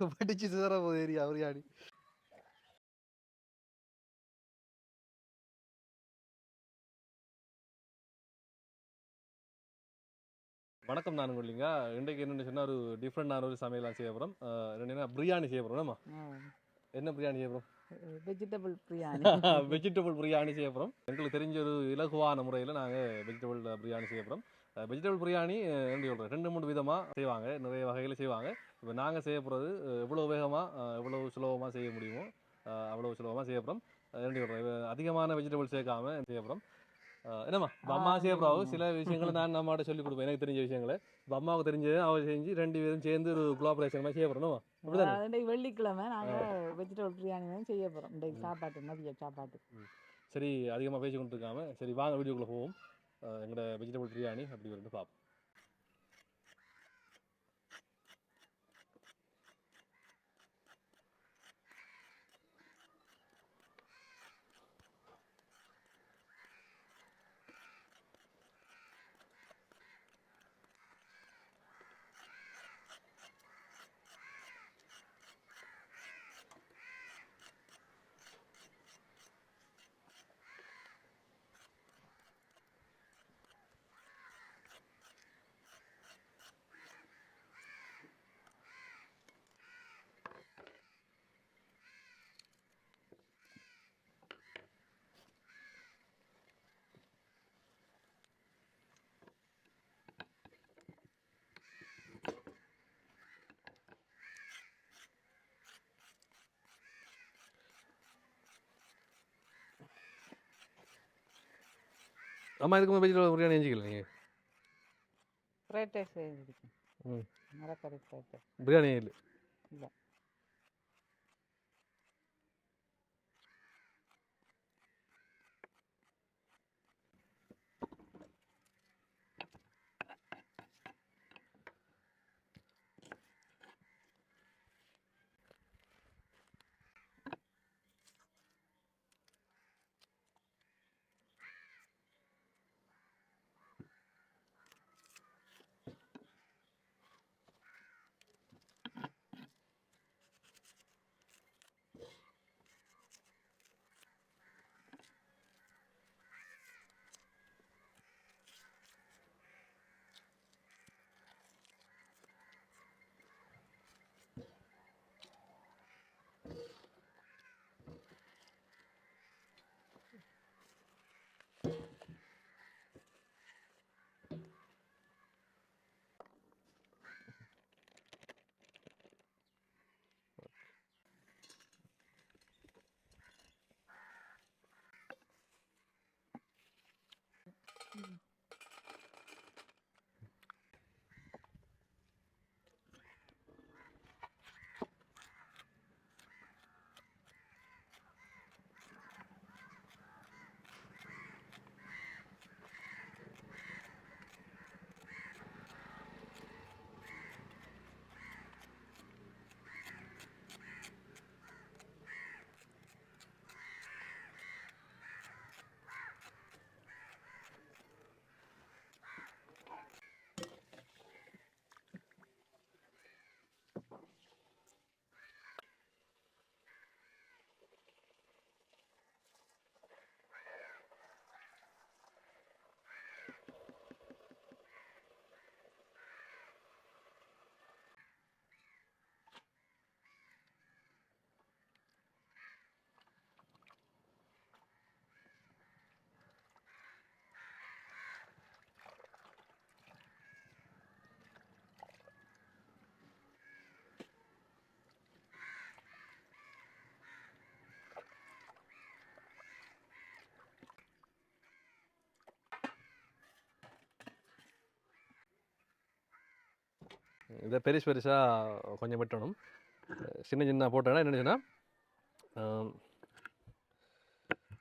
படிச்சு சிதற போகுது ஏரியா பிரியாணி வணக்கம் நான் கொள்ளிங்க இன்றைக்கு என்னென்னு சொன்னால் ஒரு டிஃப்ரெண்டான ஒரு சமையலாம் செய்ய போகிறோம் என்னென்னா பிரியாணி செய்ய போகிறோம் என்ன பிரியாணி செய்ய போகிறோம் வெஜிடபிள் பிரியாணி வெஜிடபிள் பிரியாணி செய்ய போகிறோம் எங்களுக்கு தெரிஞ்ச ஒரு இலகுவான முறையில் நாங்கள் வெஜிடபிள் பிரியாணி செய்ய போகிறோம் வெஜிடபிள் பிரியாணி எப்படி சொல்கிறேன் ரெண்டு மூணு விதமாக செய்வாங்க நிறைய வகையில் செய்வாங்க இப்போ நாங்கள் செய்ய போகிறது எவ்வளோ வேகமாக எவ்வளோ சுலபமாக செய்ய முடியுமோ அவ்வளோ சுலபமாக செய்ய போகிறோம் சொல்கிறேன் அதிகமான வெஜிடபிள் சேர்க்காம செய்ய போகிறோம் என்னம்மா அம்மா போகிறோம் சில விஷயங்களை நான் நம்மகிட்ட சொல்லிக் கொடுப்பேன். எனக்கு தெரிஞ்ச விஷயங்களை. இப்போ அம்மாவுக்கு தெரிஞ்சது அவ செஞ்சு ரெண்டு பேரும் சேர்ந்து ஒரு குலாபரேஷன் மாதிரி செய்ய போகிறோம் அப்படிதானே? வெள்ளிக்கிழமை நாங்கள் வெஜிடபிள் பிரியாணி தான் செய்ய போகிறோம் இன்றைக்கு சாப்பாட்டு மதிய சாப்பாட்டு. சரி அதிகமாக பேசி கொண்டு இருக்காம சரி வாங்க வீடியோக்குள்ளே போவோம். எங்களோட வெஜிடபிள் பிரியாணி அப்படி வந்து பார்ப்போம் அம்மா இதுக்கு வெஜிடபிள் பிரியாணி செஞ்சுக்கல நீங்கள் ஃப்ரைட் ரைஸ் ம். மரக்கறி ஃப்ரைட் ரைஸ் பிரியாணி இல்லை. இல்லை. இதை பெருசு பெருசாக கொஞ்சம் வெட்டணும். சின்ன சின்ன போட்டோன்னா என்ன சொன்னால்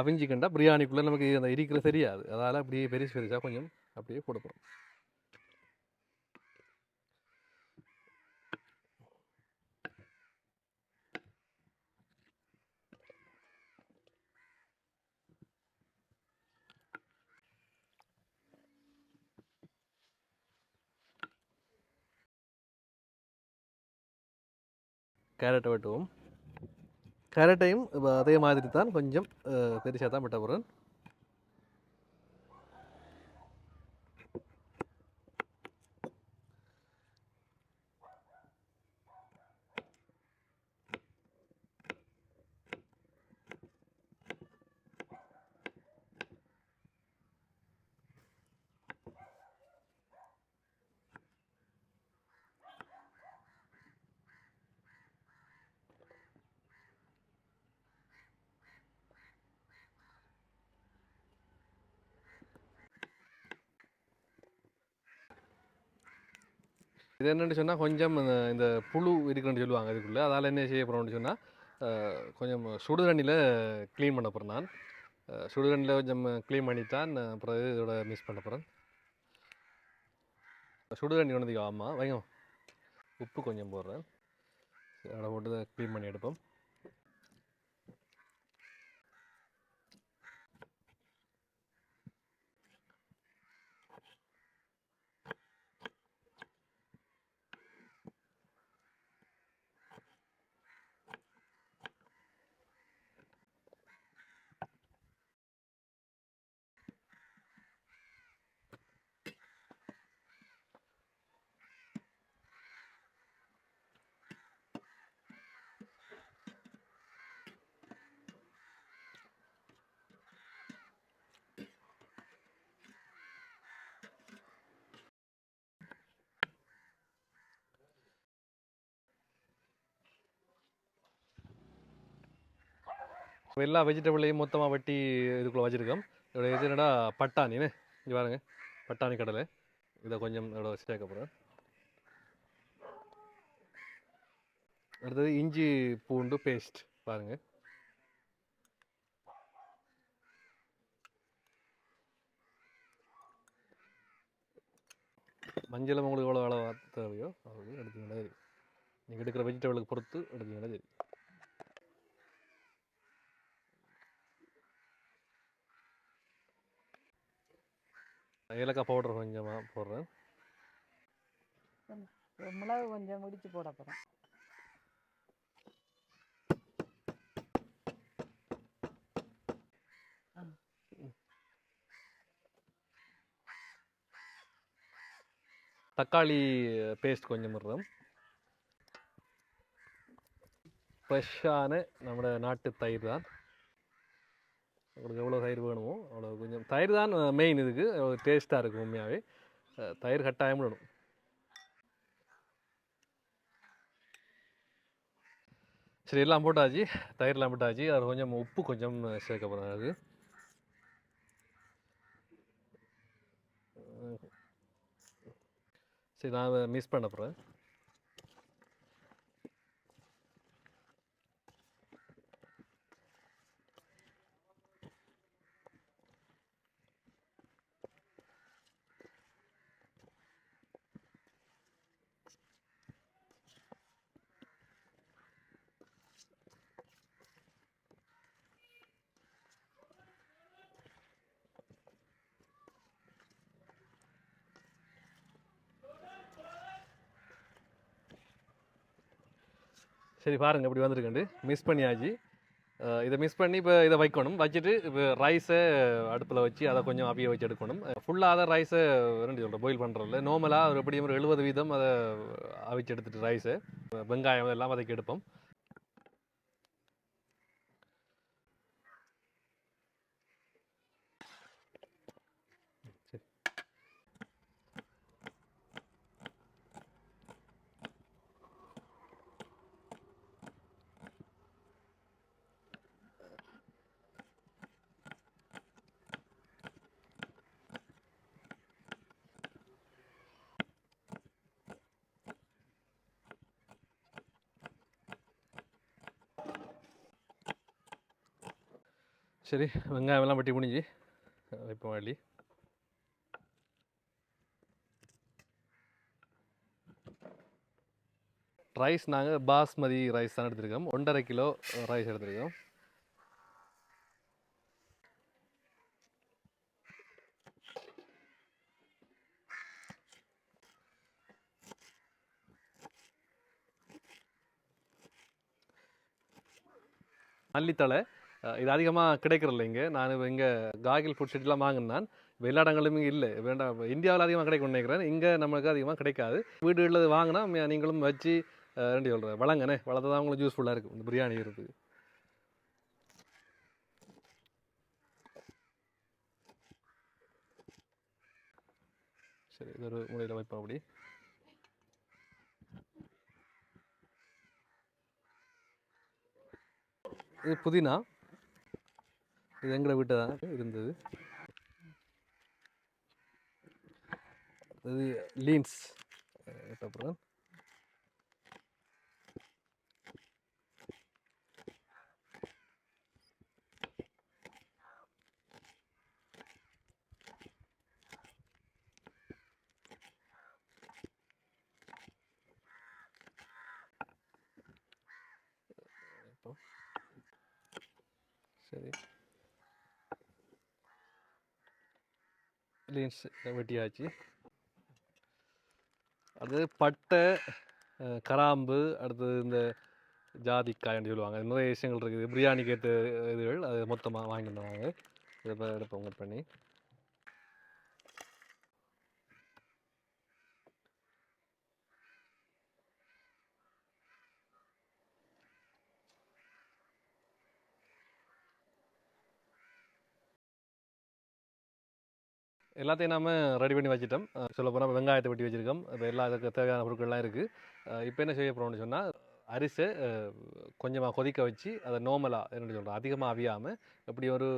அவிஞ்சிக்கண்டா பிரியாணிக்குள்ளே நமக்கு அந்த இருக்கிற தெரியாது. அதால் அப்படியே பெருசு பெருசாக கொஞ்சம் அப்படியே கொடுப்போம் கேரட்டை வெட்டுவோம். கேரட்டையும் இப்ப அதே மாதிரி தான் கொஞ்சம் பெருசாக தான் வெட்ட போகிறேன் இது என்னென்னு சொன்னால் கொஞ்சம் இந்த இந்த புழு இருக்குன்னு சொல்லுவாங்க இதுக்குள்ளே அதால் என்ன செய்ய போகிறோம்னு சொன்னால் கொஞ்சம் சுடு தண்ணியில் க்ளீன் பண்ண போகிறேன் நான். சுடு தண்ணியில் கொஞ்சம் க்ளீன் பண்ணித்தான் நான் அப்புறம் இதோட மிக்ஸ் பண்ண போகிறேன் சுடு தண்ணி கொண்டதுக்கு ஆமாம் வைங்க. உப்பு கொஞ்சம் போடுறேன். அதை போட்டு க்ளீன் பண்ணி எடுப்போம். எல்லா வெஜிடபிளையும் மொத்தமாக வெட்டி இதுக்குள்ளே வச்சுருக்கோம். இதோட இது என்னடா பட்டாணின்னு இங்கே பாருங்க. பட்டாணி கடலை. இதை கொஞ்சம் இதோட சேர்க்க போகிறேன் அடுத்தது இஞ்சி பூண்டு பேஸ்ட் பாருங்கள் மஞ்சளும் உங்களுக்கு எவ்வளோ அளவு தேவையோ அவ்வளோ எடுத்தீங்கன்னா சரி. நீங்கள் எடுக்கிற வெஜிடபிளுக்கு பொறுத்து எடுத்தீங்கன்னா சரி. ஏலக்காய் பவுடர் கொஞ்சமாக போடுறேன். மிளகு கொஞ்சம் இடிச்சு போட போகிறோம் தக்காளி பேஸ்ட் கொஞ்சம் விடுறோம் ஃப்ரெஷ்ஷான நம்மளோட நாட்டு தயிர் தான். உங்களுக்கு எவ்வளோ தயிர் வேணுமோ அவ்வளோ கொஞ்சம் தயிர் தான் மெயின் இதுக்கு. டேஸ்ட்டாக இருக்கும் உண்மையாகவே தயிர் கட்டாயம் விடணும். சரி எல்லாம் போட்டாச்சு. தயிர்லாம் போட்டாச்சு. அது கொஞ்சம் உப்பு கொஞ்சம் சேர்க்க போகிறேன் அது. சரி நான் மிஸ் பண்ண போகிறேன் சரி பாருங்கள் இப்படி வந்திருக்குண்டு மிஸ் பண்ணியாச்சு இதை மிஸ் பண்ணி இப்போ இதை வைக்கணும். வச்சுட்டு இப்போ ரைஸை அடுப்பில் வச்சு அதை கொஞ்சம் அவிய வச்சு எடுக்கணும். ஃபுல்லாக அதை ரைஸை ரெண்டு சொல்கிறேன் பாயில் பண்ணுறதில்ல நார்மலாக ஒரு எப்படியும் ஒரு எழுபது வீதம் அதை அவிச்சு எடுத்துட்டு ரைஸை வெங்காயம் இதெல்லாம் வதக்கி எடுப்போம் சரி சரி வெங்காயமெல்லாம் பட்டி வெட்டி முடிஞ்சு இப்போ வழி ரைஸ் நாங்கள் பாஸ்மதி ரைஸ் தான் எடுத்திருக்கோம். ஒன்றரை கிலோ ரைஸ் எடுத்திருக்கோம். மல்லித்தழை இது அதிகமாக கிடைக்கிறதில்ல இங்கே. நான் இங்கே காகில் ஃபுட் ஸ்ட்ரீட்லாம் வாங்கினான் எல்லா இடங்களும் இங்கே இல்லை. வேண்டாம். இந்தியாவில் அதிகமாக கிடைக்கும்னு நினைக்கிறேன். இங்கே நம்மளுக்கு அதிகமாக கிடைக்காது. வீடு உள்ளது வாங்கினா நீங்களும் வச்சு ரெண்டு சொல்கிறேன் வளங்கண்ணே வளர்த்து தான் உங்களுக்கு யூஸ்ஃபுல்லாக இருக்கும். இந்த பிரியாணி இருக்குது சரி இது ஒரு முறையில் வைப்போம் அப்படி இது புதினா. இது எங்களை வீட்டை தான் இருந்தது. இது லீன்ஸ். அப்புறம் சரி. லீன்ஸ் வெட்டியாச்சு. அது பட்டை கராம்பு அடுத்தது இந்த ஜாதிக்காய்னு சொல்லுவாங்க. நிறைய விஷயங்கள் இருக்குது. பிரியாணிக்கு ஏற்ற இதுகள் அது மொத்தமாக வாங்கிட்டு வாங்க இதை எடுப்போம் கட் பண்ணி. எல்லாத்தையும் நாம் ரெடி பண்ணி வச்சிட்டோம். சொல்ல போனால் வெங்காயத்தை வெட்டி வச்சுருக்கோம். இப்போ எல்லா இதுக்கு தேவையான பொருட்கள்லாம் இருக்குது இப்போ என்ன செய்ய போகிறோம்னு சொன்னால் அரிசை கொஞ்சமாக கொதிக்க வச்சு அதை நோமலாக என்ன சொல்கிறோம் அதிகமாக அவியாமல் எப்படி ஒரு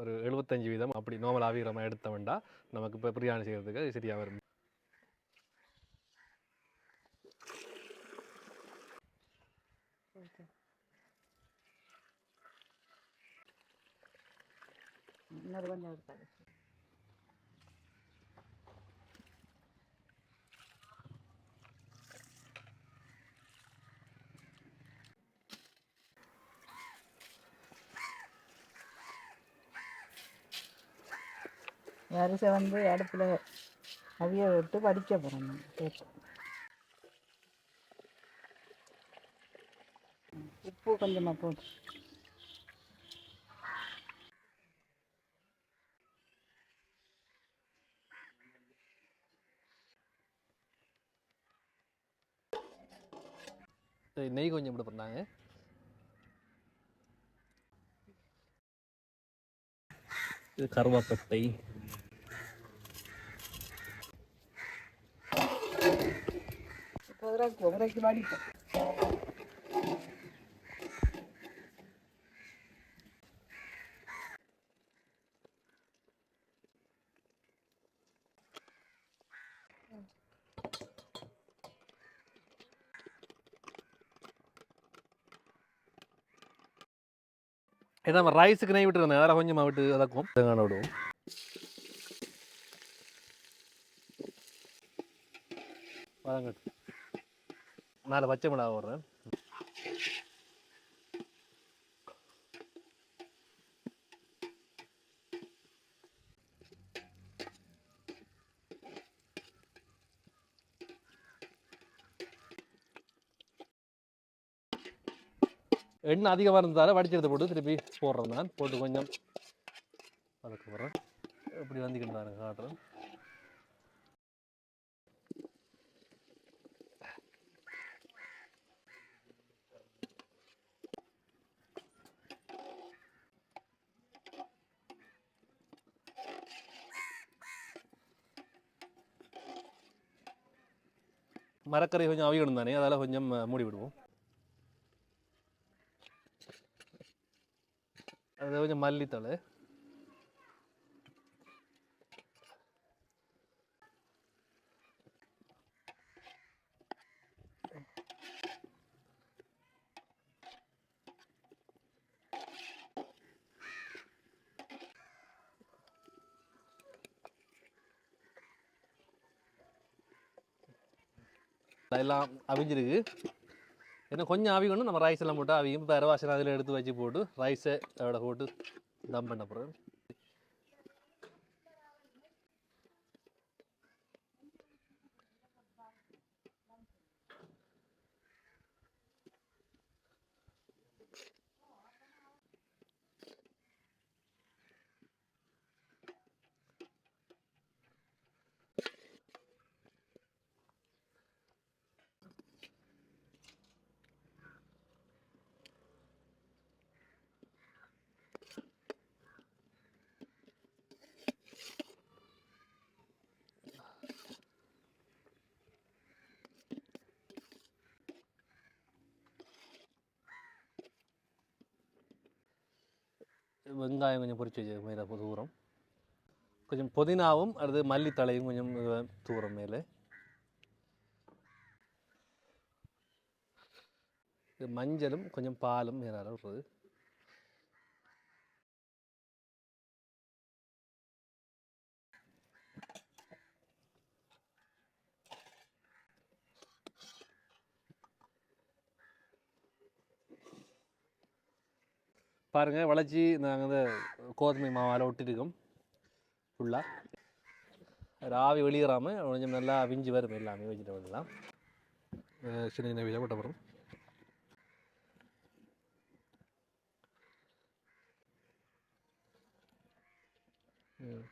ஒரு எழுபத்தஞ்சு வீதம் அப்படி நோமலாக அவிகிற மாதிரி எடுத்த வேண்டாம் நமக்கு இப்போ பிரியாணி செய்கிறதுக்கு சரியாக வரும். இன்னொரு கொஞ்சம் வரிசை வந்து அடுப்பில் அவிய விட்டு வடிக்க போகிறோம் உப்பு கொஞ்சமாக போட்டு. சரி, நெய் கொஞ்சம் இப்படி பண்ணாங்க இது கருவாப்பட்டை இப்போ உரைக்கு உரைக்கு வடிப்போம் ஏன்னா நம்ம ரைஸுக்கு நெய் விட்டுருந்தேன். அதெல்லாம் கொஞ்சமாக விட்டு அதக்கும் தேங்காய் விடுவோம். மேலே பச்சை மிளகா போடுறேன். எண்ணெய் அதிகமாக இருந்தாலும் வடிச்செடுத்து போட்டு திருப்பி போடுறேன் நான். போட்டு கொஞ்சம் வதக்க போடுறேன். இப்படி வந்துக்கிட்டு நான் காட்டுறேன். மரக்கறி கொஞ்சம் அவியணும் தானே அதால் கொஞ்சம் மூடி விடுவோம். அது கொஞ்சம் மல்லித்தழை. எல்லாம் அவிஞ்சிருக்கு. இன்னும் கொஞ்சம் அவிக்கணும் நம்ம ரைஸ் எல்லாம் போட்டு அவியும் இப்போ அரவாசனம் அதில் எடுத்து வச்சு போட்டு ரைஸை அதோட போட்டு தம் பண்ண போகிறேன் வெங்காயம் கொஞ்சம் பொறிச்சு வச்சு மேலே தூரம். கொஞ்சம் புதினாவும் அடுத்து மல்லித்தழையும் கொஞ்சம் தூரம் மேலே. இது மஞ்சளும் கொஞ்சம் பாலும் மேலே விடுறது பாருங்கள் வளைச்சி நாங்கள் இந்த கோதுமை மாவால் ஒட்டிருக்கோம். ஃபுல்லாக ஆவி வெளியேறாமல் கொஞ்சம் நல்லா அவிஞ்சு வரும் எல்லாமே வெஜிடபிள் எல்லாம். அஹ் சின்ன சின்ன வீடாக போட்ட போகிறோம் கேரட்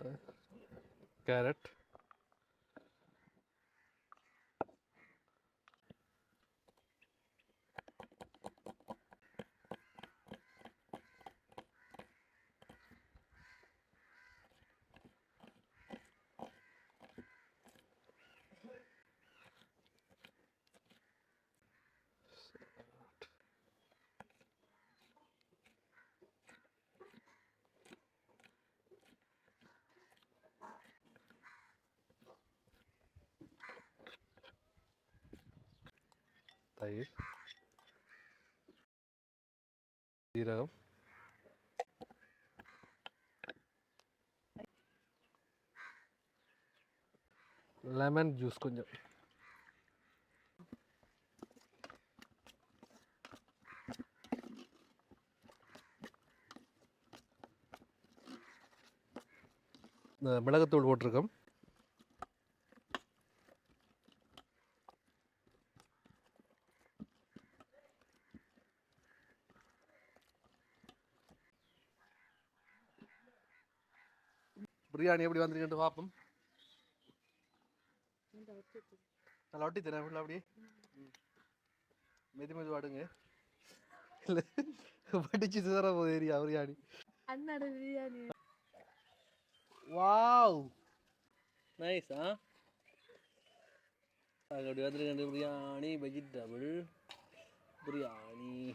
தயிர் சீரகம் லெமன் ஜூஸ் கொஞ்சம் இந்த மிளகுத்தூள் போட்டிருக்கோம் பிரியாணி எப்படி வந்திருக்குன்ட்டு பார்ப்போம். நல்லா ஒட்டி தரேன் ஃபுல்லாக அப்படியே. ம். மெது மெது வாடுங்க. இல்லை படிச்சு தர போகுது ஏரியா பிரியாணி. அண்ணாட பிரியாணி. வாவ். நைஸ் ஆ? அப்படி வந்திருக்கேன் பிரியாணி வெஜிடபிள் பிரியாணி.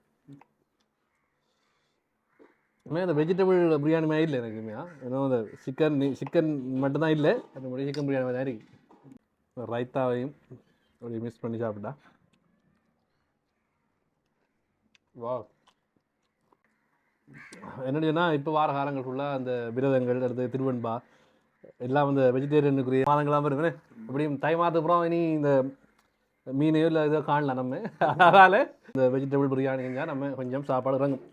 உண்மையாக இந்த வெஜிடபிள் பிரியாணி மாதிரி இல்லை எனக்குமே ஏன்னா அந்த சிக்கன் சிக்கன் மட்டும்தான் இல்லை. அந்த மாதிரி சிக்கன் பிரியாணி மாதிரி தான் இருக்கு. ரைத்தாவையும் அப்படி மிக்ஸ் பண்ணி சாப்பிட்டா. வா என்னடினா இப்போ வார காலங்கள் ஃபுல்லாக அந்த விரதங்கள் அடுத்து திருவெண்பா எல்லாம் வந்து வெஜிடேரியனுக்குரிய மாதங்களாக இருக்குன்னு எப்படியும் தை மாதத்துக்கு அப்புறம் இனி இந்த மீனையோ இல்லை இதோ காணலாம் நம்ம. அதனால் இந்த வெஜிடபிள் பிரியாணி செஞ்சால் நம்ம கொஞ்சம் சாப்பாடு இறங்கும்.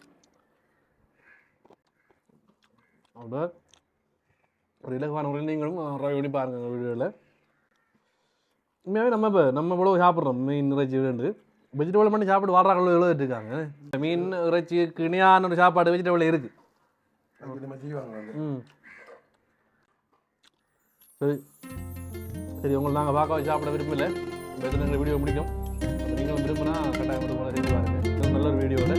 அப்போ ஒரு இலகுவான முறையில் நீங்களும் பண்ணி பாருங்கள் எங்கள் வீடியோவில் உண்மையாகவே நம்ம இப்போ நம்ம இவ்வளோ சாப்பிட்றோம் மீன் இறைச்சி வேண்டு. வெஜிடபிள் பண்ணி சாப்பிட்டு வாழ்றாங்களோ எழுதிட்டு இருக்காங்க. மீன் இறைச்சிக்கு இணையான ஒரு சாப்பாடு வெஜிடபிள் இருக்குது ம். சரி. சரி உங்களை நாங்கள் பார்க்க சாப்பிட விரும்பல. எத்தனை வீடியோ முடிக்கும் அப்ப நீங்களும் விரும்பினா கட்டாயம் வந்து போல செஞ்சு பாருங்க. இன்னும் நல்ல ஒரு வீடியோவில்